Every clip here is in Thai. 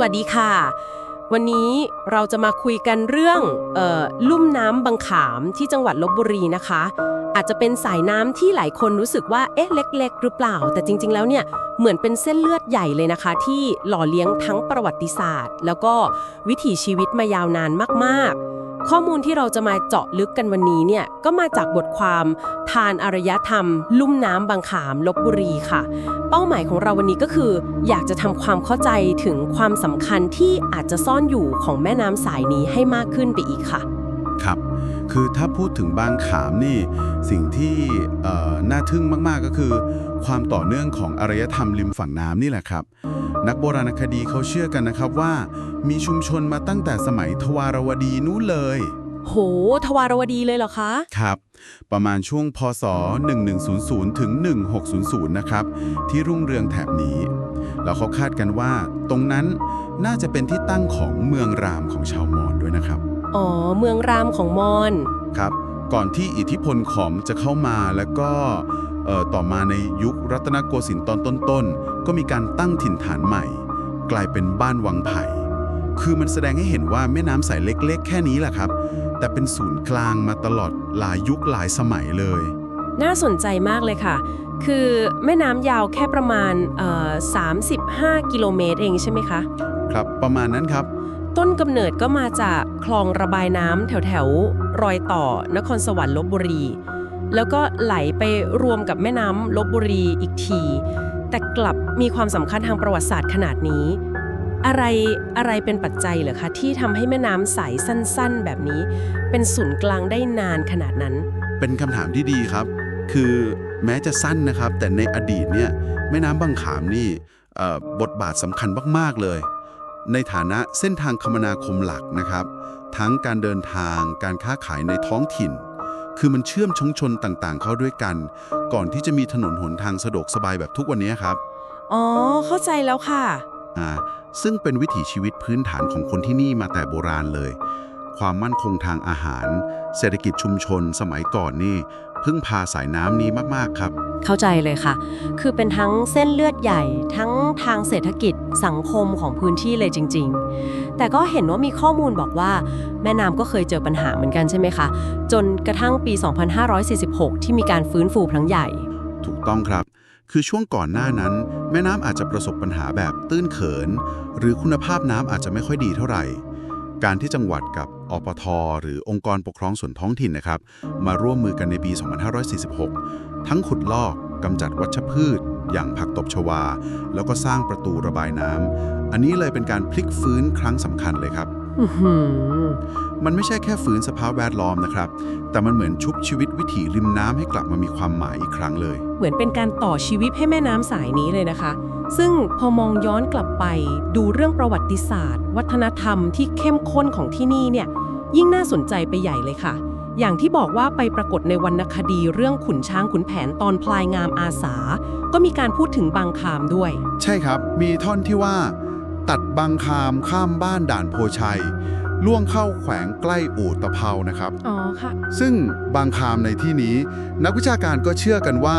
วัสดีค่ะ วันนี้เราจะมาคุยกันเรื่องออลุ่มน้ำบางขามที่จังหวัดลบบุรีนะคะ อาจจะเป็นสายน้ำที่หลายคนรู้สึกว่าเอ๊ะเล็ก ๆ หรือเปล่า แต่จริง ๆ แล้วเนี่ยเหมือนเป็นเส้นเลือดใหญ่เลยนะคะ ที่หล่อเลี้ยงทั้งประวัติศาสตร์ แล้วก็วิถีชีวิตมายาวนานมากๆ ข้อมูลที่เราจะมาเจาะลึกกันวันนี้เนี่ยก็มาจากบทความทานอารยธรรม ลุ่มน้ำบางขามลบบุรีค่ะ เป้าหมายของเราวันนี้ก็คือ อยากจะทำความเข้าใจถึงความสำคัญที่อาจจะซ่อนอยู่ของแม่น้ำสายนี้ให้มากขึ้นไปอีกค่ะ ครับ คือถ้าพูดถึงบางขามนี่สิ่งที่เอ่อน่าทึ่งมากๆก็คือ ความต่อเนื่องของอารยธรรมริมฝั่งน้ำนี่แหละครับ นักโบราณคดีเขาเชื่อกันนะครับว่า มีชุมชนมาตั้งแต่สมัยทวารวดีนู้นเลย โห ทวารวดีเลยเหรอคะ ครับ ประมาณช่วงพศ 1100 ถึง 1600 นะครับ ที่รุ่งเรืองแถบนี้ แล้วเขาคาดกันว่า ตรงนั้นน่าจะเป็นที่ตั้งของเมืองรามของชาวมอญด้วยนะครับ อ๋อ เมืองรามของมอญครับ ก่อนที่อิทธิพลขอมจะเข้ามาแล้วก็เอ่อต่อมาในยุครัตนโกสินทร์ตอนต้นๆ ก็มีการตั้งถิ่นฐานใหม่ กลายเป็นบ้านวังไผ่ คือมันแสดงให้เห็นว่าแม่น้ำสายเล็กๆ แค่นี้แหละครับ แต่เป็นศูนย์กลางมาตลอดหลายยุคหลายสมัยเลย น่าสนใจมากเลยค่ะ คือแม่น้ำยาวแค่ประมาณเอ่อ35 กิโลเมตรเองใช่ไหมคะ ครับประมาณนั้นครับ ต้นกำเนิดก็มาจากคลองระบายน้ำแถวแถวๆรอยต่อนครสวรรค์ลบบุรี แล้วก็ไหลไปรวมกับแม่น้ำลบบุรีอีกที แต่กลับมีความสำคัญทางประวัติศาสตร์ขนาดนี้ อะไรอะไรเป็นปัจจัยเหรอคะ ที่ทำให้แม่น้ำใสสั้นๆ แบบนี้ เป็นศูนย์กลางได้นานขนาดนั้น เป็นคำถามที่ดีครับ คือแม้จะสั้นนะครับ แต่ในอดีตเนี่ยแม่น้ำบางขามนี่บทบาทสำคัญมากๆเลย ในฐานะเส้นทางคมนาคมหลักนะครับ ทั้งการเดินทางการค้าขายในท้องถิ่น คือมันเชื่อมชงชนต่างๆ เข้าด้วยกัน ก่อนที่จะมีถนนหนทางสะดวกสบายแบบทุกวันนี้ครับ อ๋อ เข้าใจแล้วค่ะ อ่า ซึ่งเป็นวิถีชีวิตพื้นฐานของคนที่นี่มาแต่โบราณเลย ความมั่นคงทางอาหาร เศรษฐกิจชุมชนสมัยก่อนนี่ พึ่งพาสายน้ำนี้มากๆครับ เข้าใจเลยค่ะ คือเป็นทั้งเส้นเลือดใหญ่ ทั้งทางเศรษฐกิจสังคมของพื้นที่เลยจริง ๆ แต่ก็เห็นว่ามีข้อมูลบอกว่า แม่น้ำก็เคยเจอปัญหาเหมือนกันใช่ไหมคะ จนกระทั่งปี 2546 ที่มีการฟื้นฟูครั้งใหญ่ ถูกต้องครับ คือช่วงก่อนหน้านั้น แม่น้ำอาจจะประสบปัญหาแบบตื้นเขิน หรือคุณภาพน้ำอาจจะไม่ค่อยดีเท่าไหร่ การที่จังหวัดกับ อปท หรือองค์กรปกครองส่วนท้องถิ่นนะครับ มาร่วมมือกันในปี 2546 ทั้งขุดลอกกำจัดวัชพืช อย่างผักตบชวา แล้วก็สร้างประตูระบายน้ำอันนี้เลยเป็นการพลิกฟื้นครั้งสำคัญเลยครับอื้อหือมันไม่ใช่แค่ฟื้นสภาพแวดล้อมนะครับ แต่มันเหมือนชุบชีวิตวิถีริมน้ำให้กลับมามีความหมายอีกครั้งเลย เหมือนเป็นการต่อชีวิตให้แม่น้ำสายนี้เลยนะคะ ซึ่งพอมองย้อนกลับไปดูเรื่องประวัติศาสตร์ วัฒนธรรมที่เข้มข้นของที่นี่เนี่ย ยิ่งน่าสนใจไปใหญ่เลยค่ะ อย่างที่บอกว่าไปปรากฏในวรรณคดีเรื่องขุนช้างขุนแผนตอนพลายงามอาสา ก็มีการพูดถึงบางคามด้วย ใช่ครับ มีท่อนที่ว่า ตัดบางคามข้ามบ้านด่านโพชัย ล่วงเข้าแขวงใกล้อู่ตะเภานะครับ อ๋อค่ะ ซึ่งบางคามในที่นี้ นักวิชาการก็เชื่อกันว่า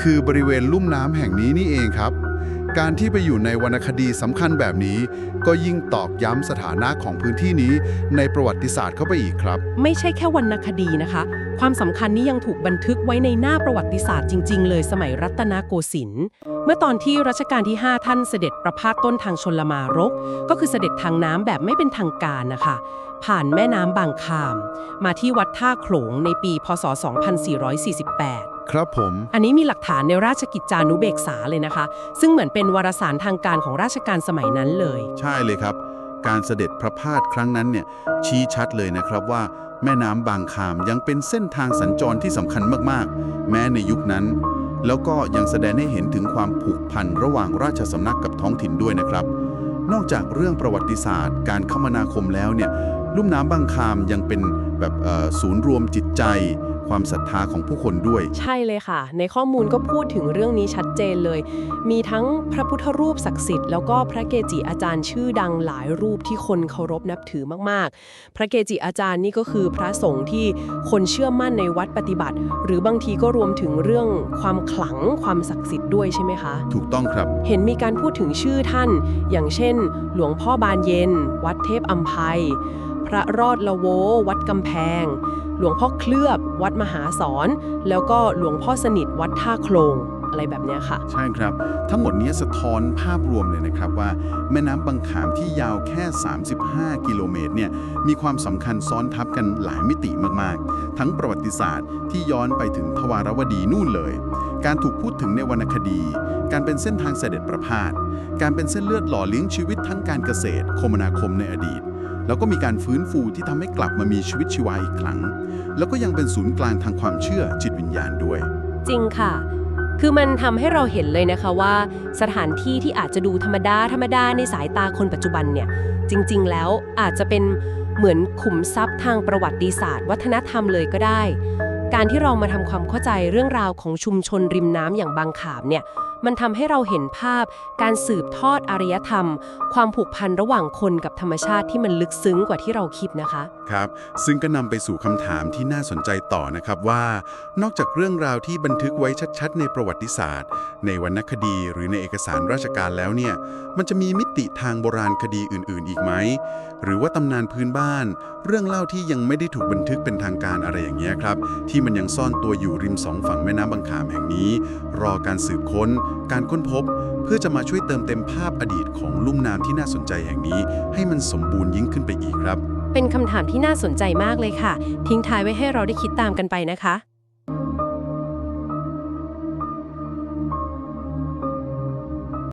คือบริเวณลุ่มน้ำแห่งนี้นี่เองครับ การที่ไปอยู่ในวรรณคดีสำคัญแบบนี้ ก็ยิ่งตอกย้ำสถานะของพื้นที่นี้ในประวัติศาสตร์เข้าไปอีกครับ ไม่ใช่แค่วรรณคดีนะคะ ความสำคัญนี้ยังถูกบันทึกไว้ในหน้าประวัติศาสตร์จริง ๆ เลยสมัยรัตนโกสินทร์เมื่อตอนที่รัชกาลที่ 5 ท่านเสด็จประพาสต้นทางชนลมารก ก็คือเสด็จทางน้ำแบบไม่เป็นทางการนะคะผ่านแม่น้ำบางคาม มาที่วัดท่าโขลงในปี พศ 2448 ครับผม อันนี้มีหลักฐานในราชกิจจานุเบกษาเลยนะคะ ซึ่งเหมือนเป็นวารสารทางการของราชการสมัยนั้นเลย ใช่เลยครับ การเสด็จพระพาสครั้งนั้นเนี่ยชี้ชัดเลยนะครับว่าแม่น้ำบางคามยังเป็นเส้นทางสัญจรที่สำคัญมากๆ แม้ในยุคนั้น แล้วก็ยังแสดงให้เห็นถึงความผูกพันระหว่างราชสำนักกับท้องถิ่นด้วยนะครับ นอกจากเรื่องประวัติศาสตร์ การคมนาคมแล้วเนี่ยลุ่มน้ำบางคามยังเป็นแบบเอ่อศูนย์รวมจิตใจ ความศรัทธาของผู้คนด้วย ใช่เลยค่ะ ในข้อมูลก็พูดถึงเรื่องนี้ชัดเจนเลย มีทั้งพระพุทธรูปศักดิ์สิทธิ์แล้วก็พระเกจิอาจารย์ชื่อดังหลายรูปที่คนเคารพนับถือมากๆ พระเกจิอาจารย์นี่ก็คือพระสงฆ์ที่คนเชื่อมั่นในวัดปฏิบัติ หรือบางทีก็รวมถึงเรื่องความขลังความศักดิ์สิทธิ์ด้วยใช่ไหมคะ ถูกต้องครับ เห็นมีการพูดถึงชื่อท่าน อย่างเช่น หลวงพ่อบานเย็น วัดเทพอัมภัย พระรอดละโว วัดกำแพง หลวงพ่อเคลือบ วัดมหาสอน แล้วก็หลวงพ่อสนิท วัดท่าโคลงอะไรแบบนี้ค่ะ ใช่ครับ ทั้งหมดนี้สะท้อนภาพรวมเลยนะครับว่า แม่น้ำบางขามที่ยาวแค่ 35 กิโลเมตรเนี่ยมีความสำคัญซ้อนทับกันหลายมิติมากๆ ทั้งประวัติศาสตร์ที่ย้อนไปถึงทวารวดีนู่นเลย การถูกพูดถึงในวรรณคดี การเป็นเส้นทางเสด็จประพาสการเป็นเส้นเลือดหล่อเลี้ยงชีวิตทั้งการเกษตร คมนาคมในอดีต แล้วก็มีการฟื้นฟูที่ทำให้กลับมามีชีวิตชีวาอีกครั้ง แล้วก็ยังเป็นศูนย์กลางทางความเชื่อจิตวิญญาณด้วย จริงค่ะ คือมันทำให้เราเห็นเลยนะคะว่า สถานที่ที่อาจจะดูธรรมดาธรรมดาในสายตาคนปัจจุบันเนี่ย จริง ๆ แล้วอาจจะเป็นเหมือนขุมทรัพย์ทางประวัติศาสตร์ วัฒนธรรมเลยก็ได้ การที่เรามาทำความเข้าใจเรื่องราวของชุมชนริมน้ำอย่างบางขามเนี่ย มันทำให้เราเห็นภาพ การสืบทอดอารยธรรม ความผูกพันระหว่างคนกับธรรมชาติที่มันลึกซึ้งกว่าที่เราคิดนะคะ ครับ ซึ่งก็นำไปสู่คำถามที่น่าสนใจต่อนะครับว่า นอกจากเรื่องราวที่บันทึกไว้ชัดๆ ในประวัติศาสตร์ ในวรรณคดีหรือในเอกสารราชการแล้วเนี่ย มันจะมีมิติทางโบราณคดีอื่น ๆ อีกไหม หรือว่าตำนานพื้นบ้าน เรื่องเล่าที่ยังไม่ได้ถูกบันทึกเป็นทางการอะไรอย่างเงี้ยครับ ที่มันยังซ่อนตัวอยู่ริมสองฝั่งแม่น้ำบางขามแห่งนี้ รอการสืบค้นการค้นพบเพื่อจะมาช่วยเติมเต็มภาพอดีตของลุ่มน้ำที่น่าสนใจแห่งนี้ ให้มันสมบูรณ์ยิ่งขึ้นไปอีกครับ เป็นคำถามที่น่าสนใจมากเลยค่ะ ทิ้งท้ายไว้ให้เราได้คิดตามกันไปนะคะ